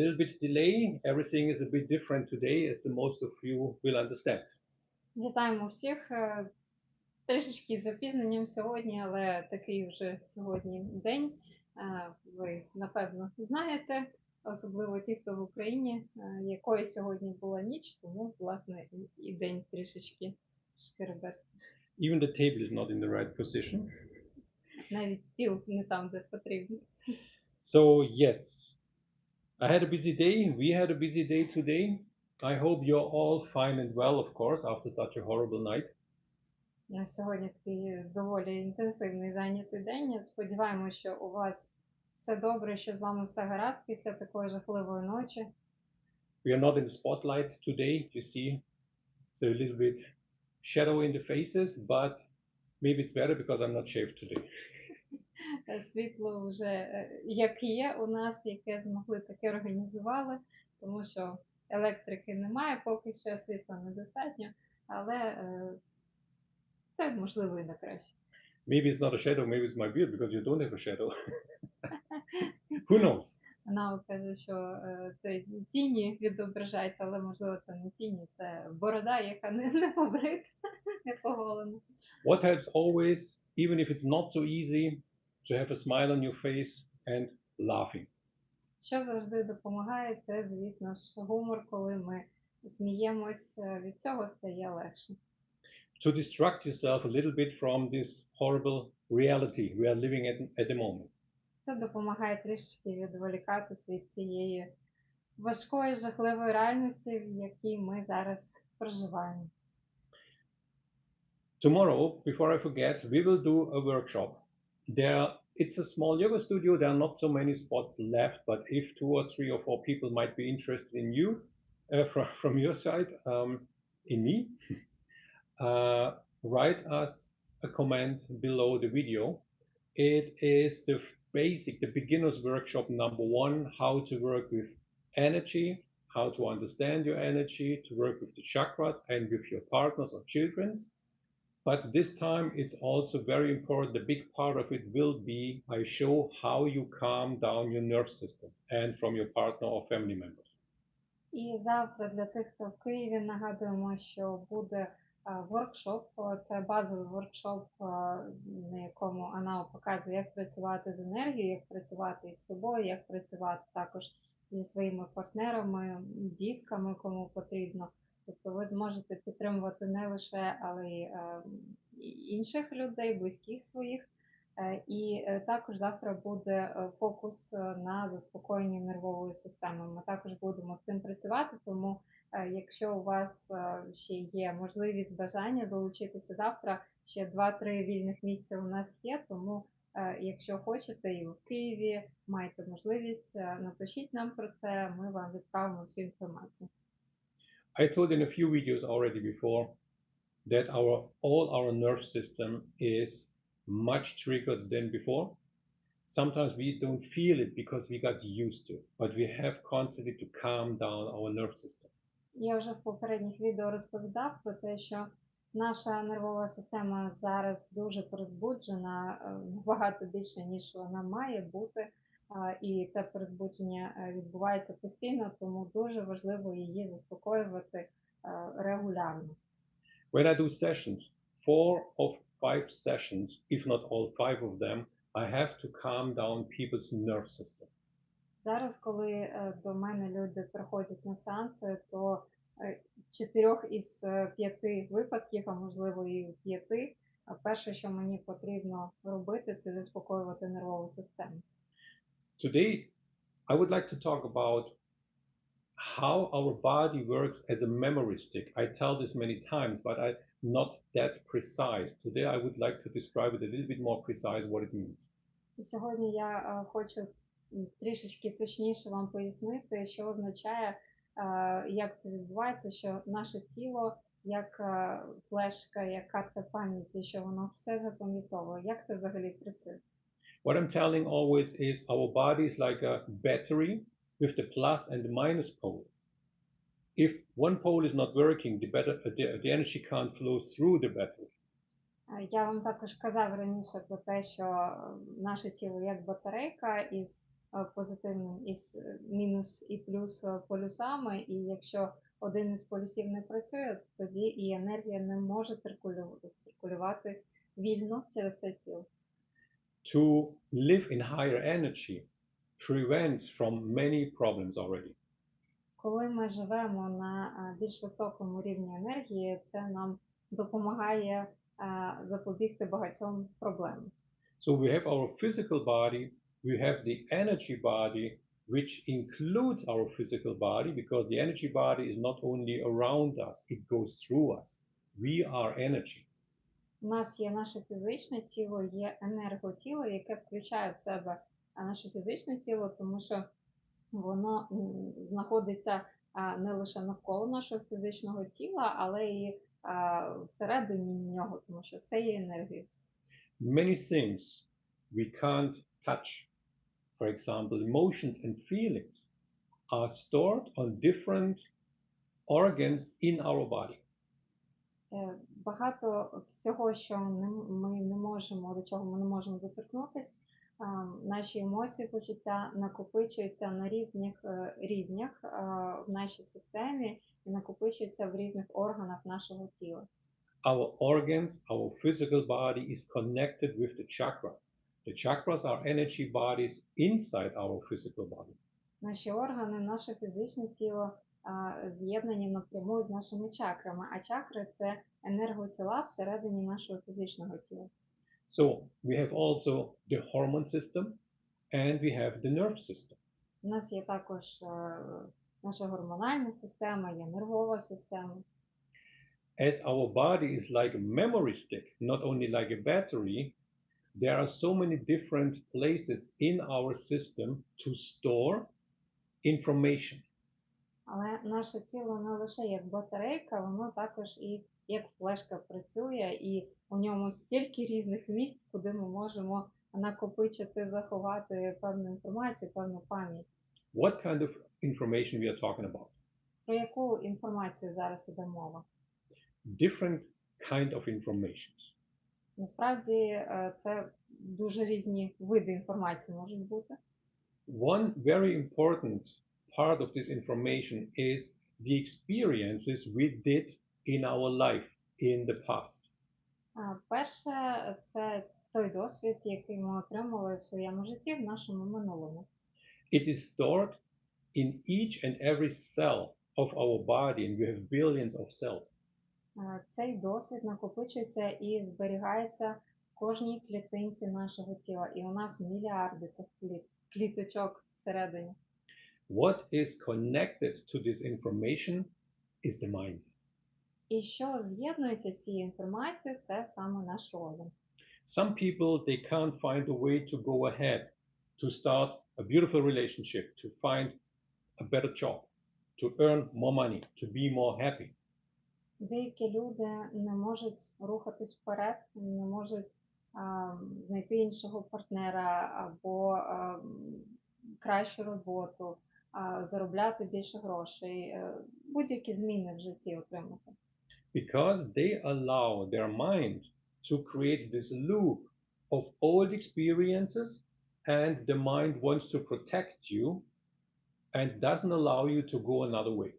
little bit delay. Everything is a bit different today, as the most of you will understand. Вітаємо всіх е, трішечки з запізненням сьогодні, але такий вже сьогодні день. Е, Ви напевно знаєте, особливо ті, хто в Україні, е, якою сьогодні була ніч, тому власне і- і день трішечки шкеребет. Even the table is not in the right position. Навіть стіл не там, де потрібно. So, yes, I had a busy day. We had a busy day today. I hope you're all fine and well, of course, after such a horrible night. На сьогодні такий доволі інтенсивний зайнятий день. Сподіваємося, що у вас все добре, що з вами все гаразд після такої жахливої ночі. We are not in the spotlight today. You see, so a little bit shadow in the faces, but maybe it's better because I'm not shaved today. Е, Світло вже е, як є у нас, яке змогли таке організували, тому що електрики немає, поки що світла недостатньо, але е, це можливо і на краще. Maybe it's not a shadow, maybe it's my beard because you don't have a shadow. Who knows? Вона каже, що це тіні відображають, але можливо це не тіні, це борода, яка не, не побрита, не поголена. What helps always, even if it's not so easy, to have a smile on your face and laughing. Що завжди допомагає, це, звісно ж, гумор, коли ми сміємось, е, від цього стає легше. To distract yourself a little bit from this horrible reality we are living at, at the moment. Це допомагає трішки відволікатися від цієї важкої, жахливої реальності, в якій ми зараз проживаємо. Tomorrow, before I forget, we will do a workshop. There, it's a small yoga studio. There are not so many spots left, but if two or three or four people might be interested in you, uh, from, from your side, um, in me, uh, write us a comment below the video. It is the basic, the beginner's workshop number one, how to work with energy, how to understand your energy, to work with the chakras and with your partners or children's. But this time it's also very important. The big part of it will be I show how you calm down your nerve system and from your partner or family members. І завтра для тих, хто в Києві, нагадуємо, що буде е, воркшоп. О, Це базовий воркшоп, е, на якому Анао показує, як працювати з енергією, як працювати із собою, як працювати також зі своїми партнерами, дітками, кому потрібно. Тобто ви зможете підтримувати не лише, але й е, інших людей, близьких своїх. Е, І е, також завтра буде фокус на заспокоєнні нервової системи. Ми також будемо з цим працювати, тому якщо у вас ще є можливість бажання долучитися завтра, ще 2-3 вільних місця у нас є. Тому, якщо хочете, і в Києві маєте можливість, напишіть нам про це. Ми вам відправимо всю інформацію. I told in a few videos already before that our all our nerve system is much triggered than before. Sometimes we don't feel it because we got used to it, but we have constantly to calm down our nerve system. Я вже в попередніх відео розповідав про те, що наша нервова система зараз дуже перезбуджена, е, набагато більше, ніж вона має бути. І це перезбудження е, відбувається постійно, тому дуже важливо її заспокоювати е, регулярно. When I do sessions, four of five sessions, if not all five of them, I have to calm down people's nerve system. Зараз, коли е, до мене люди приходять на сеанси, то чотирьох із п'яти випадків, а можливо і п'яти, перше, що мені потрібно робити, це заспокоювати нервову систему. Today, I would like to talk about how our body works as a memory stick. I tell this many times, but I'm not that precise. Today, I would like to describe it a little bit more precise what it means. І сьогодні я е, хочу м, трішечки точніше вам пояснити, що означає, е, як це відбувається, що наше тіло як е, флешка, як карта пам'яті, що воно все запам'ятовує. Як це взагалі працює? What I'm telling always is our body is like a battery with the plus and the minus pole. If one pole is not working, the, better, the, the energy can't flow through the battery. Е, Я вам також казав раніше про те, що е, наше тіло як батарейка із е, позитивним із е, мінус і плюс е, полюсами, і якщо один із полюсів не працює, тоді і енергія не може циркулювати, циркулювати вільно через це тіло. To live in higher energy prevents from many problems already. Коли ми живемо на е, більш високому рівні енергії, це нам допомагає е, запобігти багатьом проблемам. So we have our physical body, we have the energy body, which includes our physical body because the energy body is not only around us, it goes through us. We are energy. У нас є наше фізичне тіло, є енерготіло, яке включає в себе наше фізичне тіло, тому що воно знаходиться не лише навколо нашого фізичного тіла, але і всередині нього, тому що все є енергією. Many things we can't touch, for example, emotions and feelings, are stored on different organs in our body. Багато всього, що ми не можемо, до чого ми не можемо доторкнутися, наші емоції, почуття накопичуються на різних е, рівнях в нашій системі і накопичуються в різних органах нашого тіла. Our organs, our physical body is connected with the chakra. The chakras are energy bodies inside our physical body. Наші органи, наше фізичне тіло з'єднані напряму з нашими чакрами, а чакри це енерготіла всередині нашого фізичного тіла. So we have also the hormone system and we have the nerve system. У нас є також е, наша гормональна система, є нервова система. As our body is like a memory stick, not only like a battery, there are so many different places in our system to store information. Але наше тіло не лише як батарейка, воно також і як флешка працює, і у ньому стільки різних місць, куди ми можемо накопичити, заховати певну інформацію, певну пам'ять. What kind of information we are talking about? Про яку інформацію зараз іде мова? Different kind of informations. Насправді е, це дуже різні види інформації можуть бути. One very important part of this information is the experiences we did in our life in the past. А, Перше, це той досвід, який ми отримали в своєму житті в нашому минулому. It is stored in each and every cell of our body, and we have billions of cells. Цей досвід накопичується і зберігається в кожній клітинці нашого тіла. І у нас мільярди цих кліт, кліточок всередині. What is connected to this information is the mind. І що з'єднується з цією інформацією, це саме наш розум. Some people they can't find a way to go ahead, to start a beautiful relationship, to find a better job, to earn more money, to be more happy. Деякі люди не можуть рухатись вперед, не можуть а, знайти іншого партнера або а, кращу роботу, заробляти більше грошей, е, будь-які зміни в житті отримати. because they allow their mind to create this loop of old experiences and the mind wants to protect you and doesn't allow you to go another way.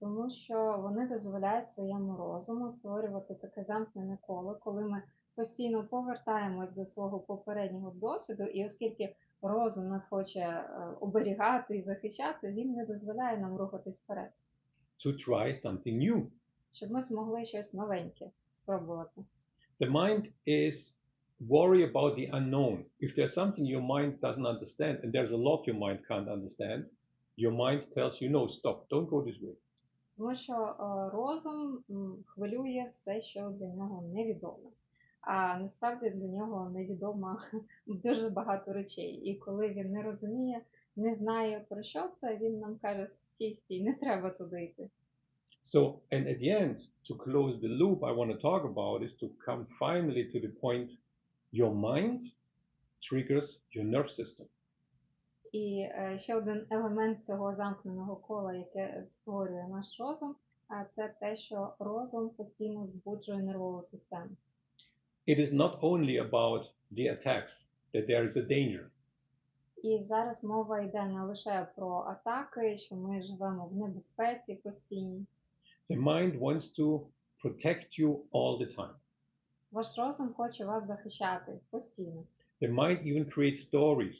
Тому що вони дозволяють своєму розуму створювати таке замкнене коло, коли ми постійно повертаємось до свого попереднього досвіду, і оскільки розум нас хоче е, оберігати і захищати, він не дозволяє нам рухатись вперед, to try something new. щоб ми змогли щось новеньке спробувати. The mind is worry about the unknown. If there's something your mind doesn't understand, and there's a lot your mind can't understand, your mind tells you, no, stop, don't go this way. Тому що е, розум хвилює все, що для нього невідоме. А насправді для нього невідомо дуже багато речей. І коли він не розуміє, не знає про що це, він нам каже: стій, стій, не треба туди йти. So, and at the end, to close the loop, I want to talk about is to come finally to the point your mind triggers your nerve system. І е, ще один елемент цього замкненого кола, яке створює наш розум, а це те, що розум постійно збуджує нервову систему. It is not only about the attacks, that there is a danger. І зараз мова йде не лише про атаки, що ми живемо в небезпеці постійній. The mind wants to protect you all the time. Ваш розум хоче вас захищати постійно. The mind even creates stories,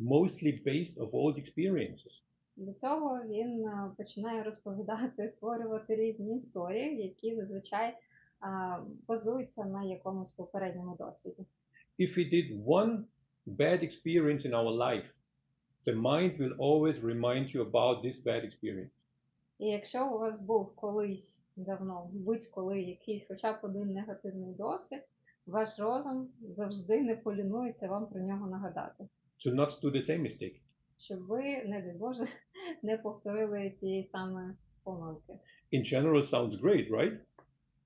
mostly based of old experiences. Для цього він е, починає розповідати, створювати різні історії, які зазвичай а, базуються на якомусь попередньому досвіді. If we did one bad experience in our life, the mind will always remind you about this bad experience. І якщо у вас був колись давно, будь-коли якийсь хоча б один негативний досвід, ваш розум завжди не полінується вам про нього нагадати, To not do the same mistake. щоб ви, не дай Боже, не повторили цієї саме помилки. In general, sounds great, right?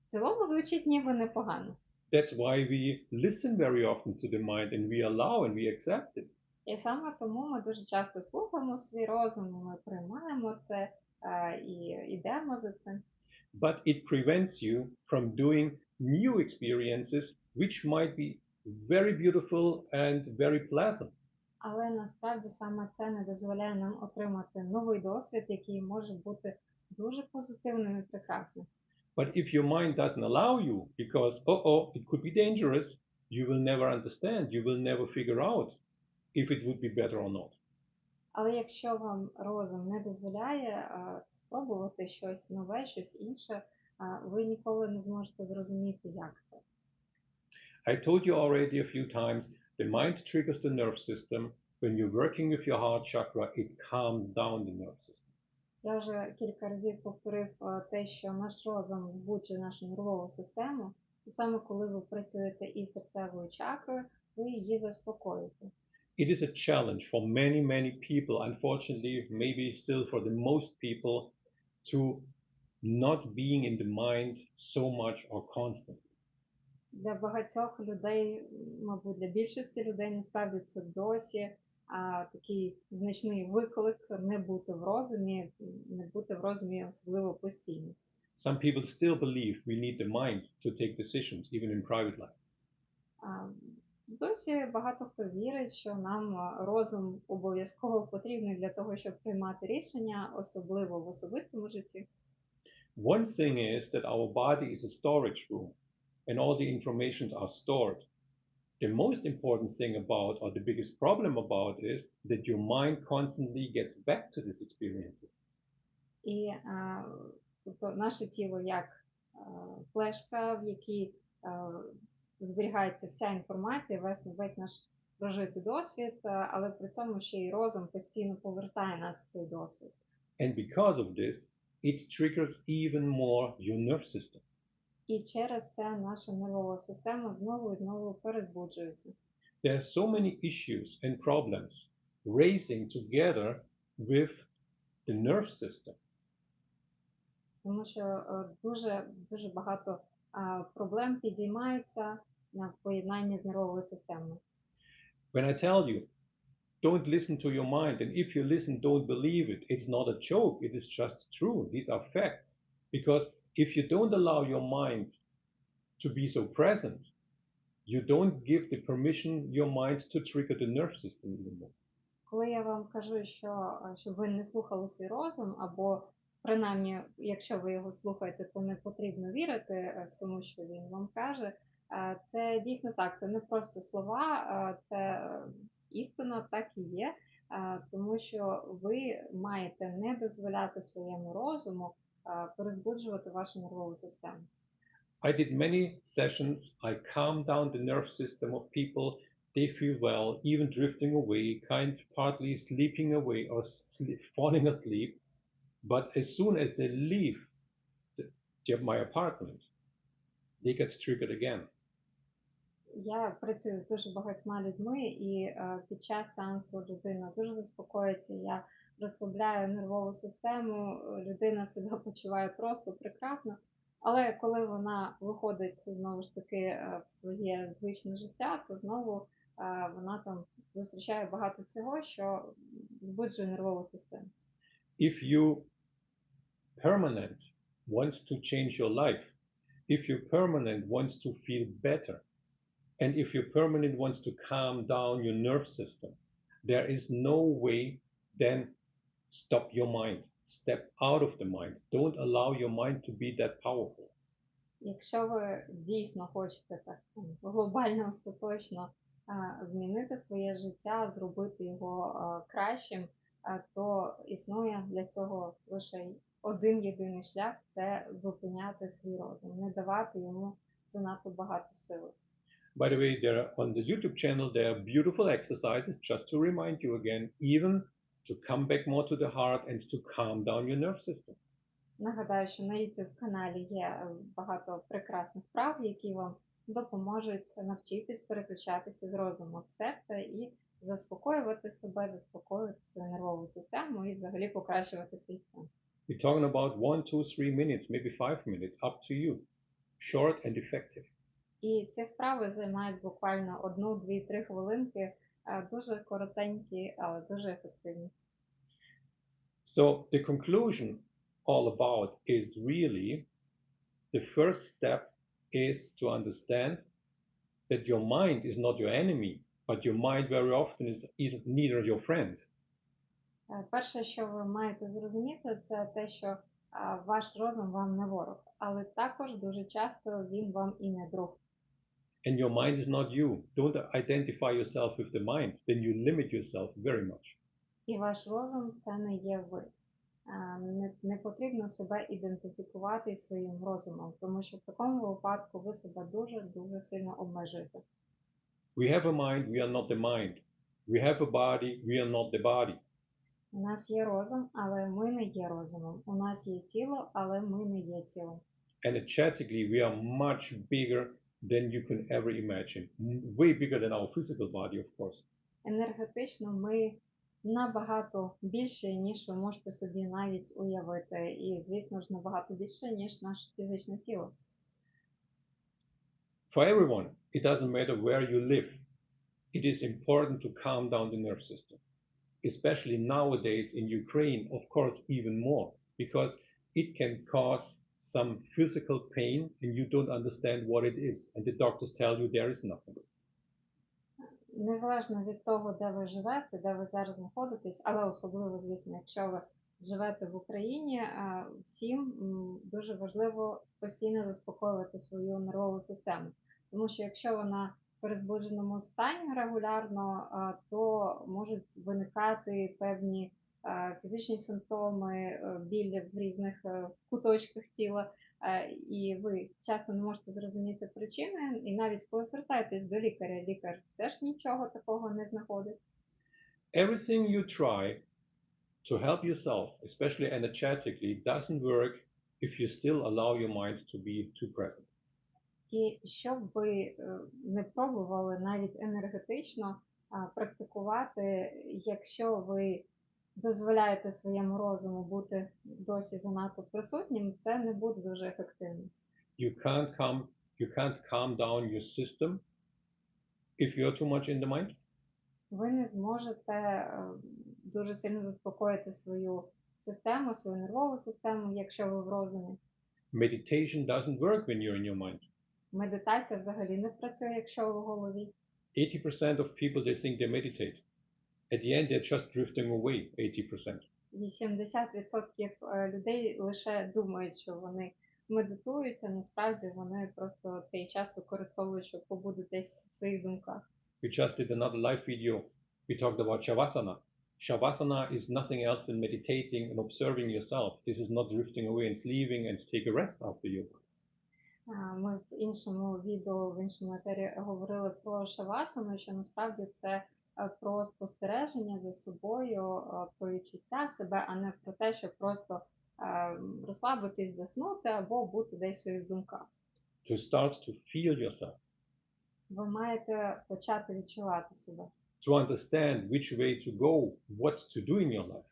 В цілому звучить ніби непогано. That's why we listen very often to the mind and we allow and we accept it. І саме тому ми дуже часто слухаємо свій розум, ми приймаємо це е, і йдемо за цим. But it prevents you from doing new experiences, which might be very beautiful and very pleasant. Але насправді саме це не дозволяє нам отримати новий досвід, який може бути дуже позитивним і прекрасним. But if your mind doesn't allow you, because, oh, oh, it could be dangerous, you will never understand, you will never figure out if it would be better or not. Але якщо вам розум не дозволяє е, спробувати щось нове, щось інше, е, ви ніколи не зможете зрозуміти, як це. I told you already a few times the mind triggers the nerve system. When you're working with your heart chakra, it calms down the nerve system. Я вже кілька разів повторив е, те, що наш розум збуджує нашу нервову систему, і саме коли ви працюєте із серцевою чакрою, ви її заспокоїте. It is a challenge for many, many people, unfortunately, maybe still for the most people, to not being in the mind so much or constantly. Для багатьох людей, мабуть, для більшості людей насправді це досі такий значний виклик не бути в розумі, не бути в розумі особливо постійно. Some people still believe we need the mind to take decisions, even in private life. Досі багато хто вірить, що нам розум обов'язково потрібний для того, щоб приймати рішення, особливо в особистому житті. One thing is that our body is a storage room and all the information are stored. The most important thing about, or the biggest problem about, is that your mind constantly gets back to these experiences. І а, тобто наше тіло як а, флешка, в якій а, зберігається вся інформація, весь, весь наш прожитий досвід, а, але при цьому ще й розум постійно повертає нас в цей досвід. And because of this, it triggers even more your nerve system. І через це наша нервова система знову і знову перезбуджується. There are so many issues and problems racing together with the nerve system. Тому що е, дуже, дуже багато а, проблем підіймаються на поєднанні з нервовою системою. When I tell you, don't listen to your mind, and if you listen, don't believe it, it's not a joke, it is just true. These are facts. Because if you don't allow your mind to be so present, you don't give the permission your mind to trigger the nerve system even more. Коли я вам кажу, що е, щоб ви не слухали свій розум, або принаймні, якщо ви його слухаєте, то не потрібно вірити е, всьому, що він вам каже. е, Це дійсно так, це не просто слова, це істина, так і є, тому що ви маєте не дозволяти своєму розуму перезбуджувати вашу нервову систему. I did many sessions. I calmed down the nerve system of people. They feel well, even drifting away, kind partly sleeping away or sleep, falling asleep. But as soon as they leave the, my apartment, they get triggered again. Я працюю з дуже багатьма людьми, і е, під час сеансу людина дуже заспокоїться. Я розслабляю нервову систему, людина себе почуває просто прекрасно. Але коли вона виходить знову ж таки е, в своє звичне життя, то знову е, вона там зустрічає багато всього, що збуджує нервову систему. If you permanent wants to change your life, if you permanent wants to feel better, and if your permanent wants to calm down your nerve system, there is no way then stop your mind. Step out of the mind. Don't allow your mind to be that powerful. Якщо ви дійсно хочете так глобально остаточно змінити своє життя, зробити його кращим, то існує для цього лише один єдиний шлях це зупиняти свій розум, не давати йому занадто багато сили. By the way, there are, on the YouTube channel there are beautiful exercises just to remind you again, even to come back more to the heart and to calm down your nerve system. Нагадаю, що на YouTube каналі є е, багато прекрасних вправ, які вам допоможуть навчитись переключатися з розуму в серце і заспокоювати себе, заспокоювати свою нервову систему і взагалі покращувати свій стан. We're talking about one, two, three minutes, maybe five minutes, up to you. Short and effective. І ці вправи займають буквально одну, дві, три хвилинки, е, дуже коротенькі, але дуже ефективні. So the conclusion all about is really the first step is to understand that your mind is not your enemy, but your mind very often is either, neither your friend. Е, Перше, що ви маєте зрозуміти, це те, що е, ваш розум вам не ворог, але також дуже часто він вам і не друг. And your mind is not you. Don't identify yourself with the mind, then you limit yourself very much. І ваш розум це не є ви. Е, Не, не потрібно себе ідентифікувати своїм розумом, тому що в такому випадку ви себе дуже дуже сильно обмежуєте. We have a mind, we are not the mind. We have a body, we are not the body. У нас є розум, але ми не є розумом. У нас є тіло, але ми не є тілом. Energetically, we are much bigger than you can ever imagine. Way bigger than our physical body, of course. Енергетично ми набагато більше, ніж ви можете собі навіть уявити. І, звісно ж, набагато більше, ніж наше фізичне тіло. For everyone, it doesn't matter where you live. It is important to calm down the nerve system. Especially nowadays in Ukraine, of course, even more, because it can cause some physical pain and you don't understand what it is. And the doctors tell you there is nothing. Незалежно від того, де ви живете, де ви зараз знаходитесь, але особливо, звісно, якщо ви живете в Україні, е, всім дуже важливо постійно заспокоювати свою нервову систему. Тому що якщо вона в перезбудженому стані регулярно, е, то можуть виникати певні е, фізичні симптоми, біль в різних куточках тіла, і ви часто не можете зрозуміти причини, і навіть коли звертаєтесь до лікаря, лікар теж нічого такого не знаходить. Everything you try to help yourself, especially energetically, doesn't work if you still allow your mind to be too present. І щоб ви е, не пробували навіть енергетично практикувати, якщо ви дозволяєте своєму розуму бути досі занадто присутнім, це не буде дуже ефективно. You can't calm you can't calm down your system if you're too much in the mind. Ви не зможете е, дуже сильно заспокоїти свою систему, свою нервову систему, якщо ви в розумі. Meditation doesn't work when you're in your mind. Медитація взагалі не працює, якщо ви в голові. 80% of people they think they meditate. At the end they're just drifting away, 80%. 80% е, людей лише думають, що вони медитують, а насправді вони просто цей час використовують, щоб побути десь в своїх думках. We just did another live video. We talked about Shavasana. Shavasana is nothing else than meditating and observing yourself. This is not drifting away and sleeping and take a rest after yoga. А, Ми в іншому відео, в іншому етері говорили про шавасану, що насправді це е, про спостереження за собою, е, про відчуття себе, а не про те, щоб просто е, розслабитись, заснути або бути десь в своїх думках. To start to feel yourself, Ви маєте почати відчувати себе. to understand which way to go, what to do in your life.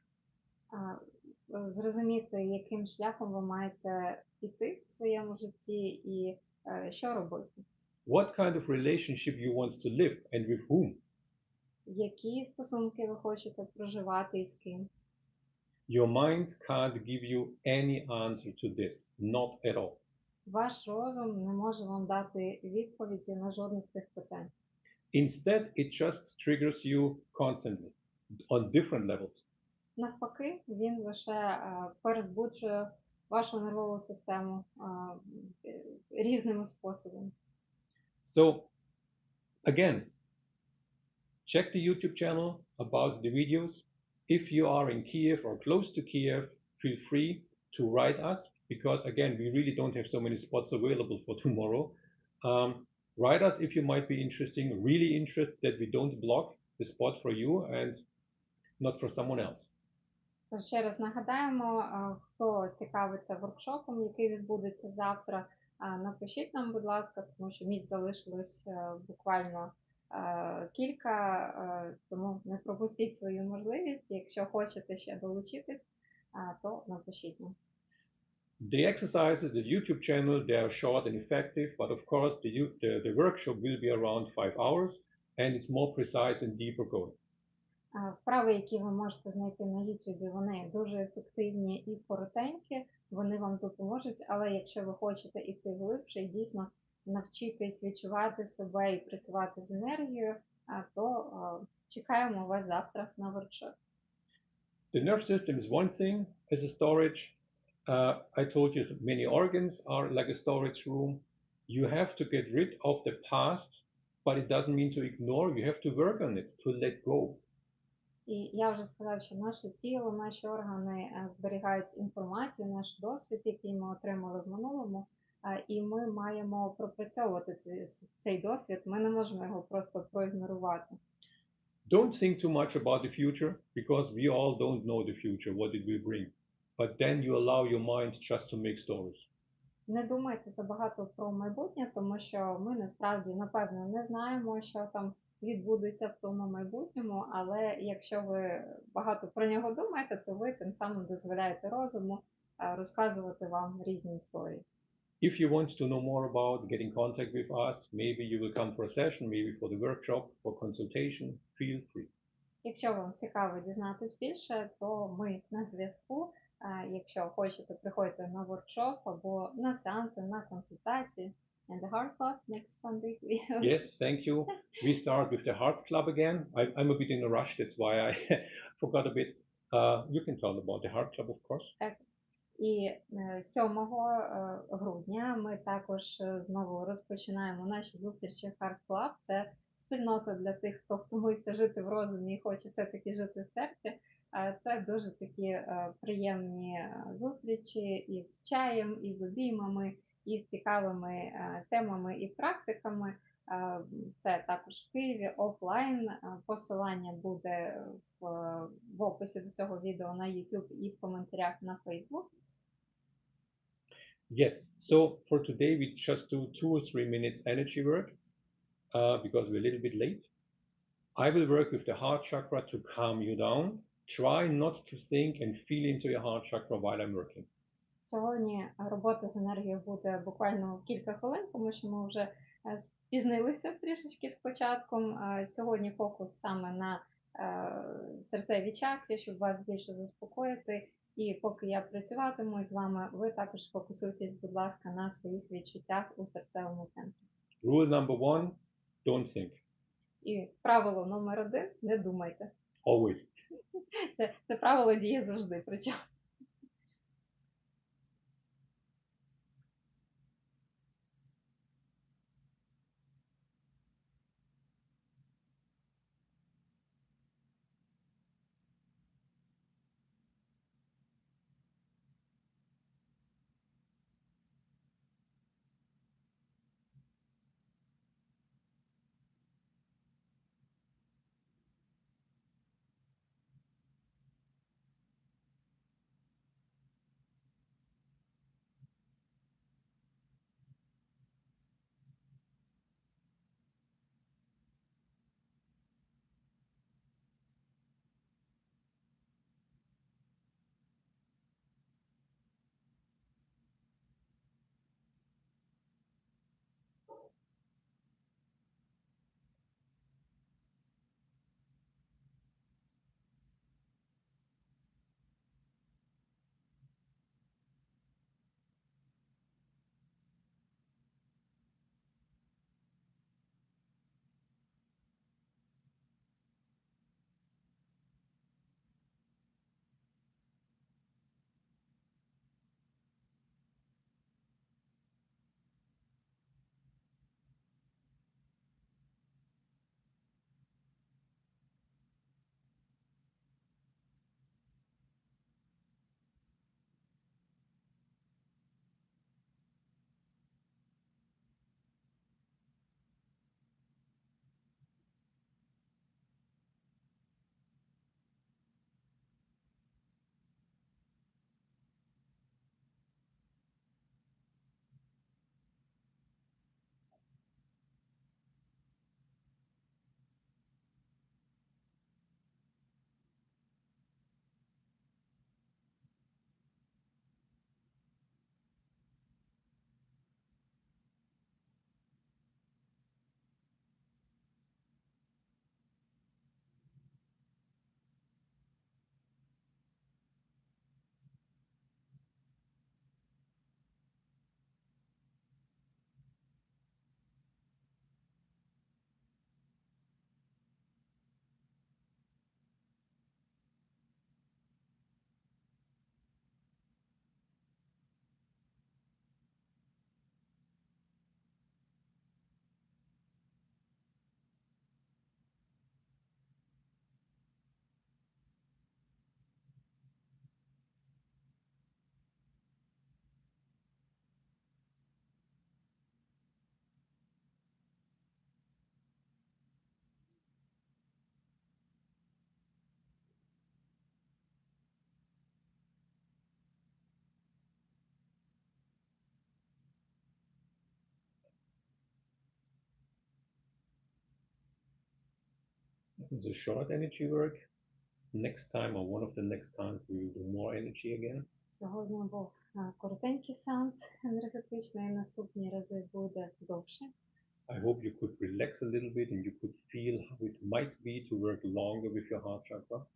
е, зрозуміти, яким шляхом ви маєте піти в своєму житті і е, що робити, What kind of relationship you want to live and with whom. Які стосунки ви хочете проживати і з ким. Your mind can't give you any answer to this, not at all. Ваш розум не може вам дати відповіді на жодне з цих питань. Instead, it just triggers you constantly. on different levels. Навпаки, він лише е, перезбуджує вашу нервову систему е, різними способами. So again, check the YouTube channel about the videos. If you are in Kiev or close to Kiev, feel free to write us because again, we really don't have so many spots available for tomorrow. Um, write us if you might be interesting, really interested that we don't block the spot for you and not for someone else. Тож ще раз нагадаємо, е, хто цікавиться воркшопом, який відбудеться завтра, е, напишіть нам, будь ласка, тому що місць залишилось е, буквально е, кілька, е, тому не пропустіть свою можливість. Якщо хочете ще долучитись, е, то напишіть нам. The exercises, the YouTube channel, they are short and effective, but of course the, the, the workshop will be around five hours and it's more precise and deeper going. Е, Вправи, які ви можете знайти на YouTube, вони дуже ефективні і коротенькі, вони вам допоможуть, але якщо ви хочете іти глибше дійсно навчитись відчувати себе і працювати з енергією, то чекаємо вас завтра на воркшоп. The nerve system is one thing as a storage. Uh, I told you that many organs are like a storage room. You have to get rid of the past, but it doesn't mean to ignore. You have to work on it, to let go. І я вже сказав, що наше тіло, наші органи зберігають інформацію, наш досвід, який ми отримали в минулому, і ми маємо пропрацьовувати цей, цей досвід. Ми не можемо його просто проігнорувати. Don't think too much about the future because we all don't know the future, what it will bring. But then you allow your mind just to make stories. Не думайте забагато про майбутнє, тому що ми насправді напевно не знаємо, що там відбудеться в тому майбутньому. Але якщо ви багато про нього думаєте, то ви тим самим дозволяєте розуму розказувати вам різні історії. If you want to know more about getting contact with us, maybe you will come for a session, maybe for the workshop, for consultation, feel free. Якщо вам цікаво дізнатись більше, то ми на зв'язку. Е, Якщо хочете, приходьте на воркшоп або на сеанси, на консультації. And the Heart Club next Sunday. Yes, thank you. We start with the Heart Club again. I, I'm a bit in a rush, that's why I forgot a bit. Uh, you can tell about the Heart Club, of course. І е, 7 е, грудня ми також е, знову розпочинаємо наші зустрічі Heart Club. Це спільнота для тих, хто втомився жити в розумі і хоче все-таки жити в серці. Е, Це дуже такі е, приємні е, зустрічі із чаєм, із обіймами, і з цікавими е, темами і практиками. Е, Це також в Києві офлайн. Е, Посилання буде в описі до цього відео на YouTube і в коментарях на Facebook. Yes, so for today, we just do two or three minutes energy work uh, because we're a little bit late. I will work with the heart chakra to calm you down. Try not to think and feel into your heart chakra while I'm working. Сьогодні робота з енергією буде буквально кілька хвилин, тому що ми вже е, спізнилися трішечки з початком. Е, Сьогодні фокус саме на е, серцеві чакрі, щоб вас більше заспокоїти. І поки я працюватиму з вами, ви також фокусуйтесь, будь ласка, на своїх відчуттях у серцевому центрі. Rule number one don't think, І правило номер один не думайте. always. Це, це правило діє завжди. Причому. the short energy work. Next time or one of the next times we will do more energy again. Сьогодні був а, коротенький сеанс енергетичний, наступні рази буде довше. I hope you could relax a little bit and you could feel how it might be to work longer with your heart chakra.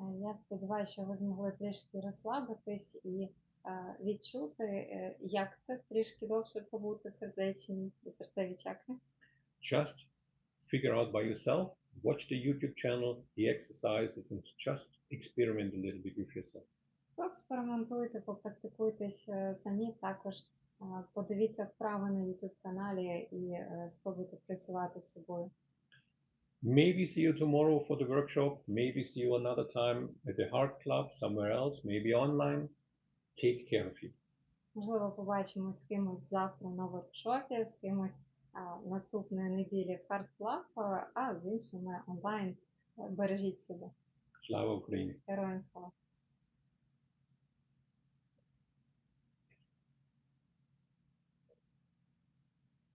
Е, Я сподіваюся, що ви змогли трішки розслабитись і е, відчути, е, як це трішки довше побути в сердечній і серцевій чакрі. Just figure out by yourself, watch the YouTube channel, the exercises, and just experiment a little bit with yourself. Поекспериментуйте, попрактикуйтесь е, самі також. е, Подивіться вправи на YouTube каналі і е, спробуйте працювати з собою. Maybe see you tomorrow for the workshop, maybe see you another time at the Heart Club, somewhere else, maybe online. Take care of you. Можливо, побачимось з кимось завтра на воркшопі, з кимось наступної неділі в Club, а з іншими онлайн. Бережіть себе. Слава Україні! Героям слава!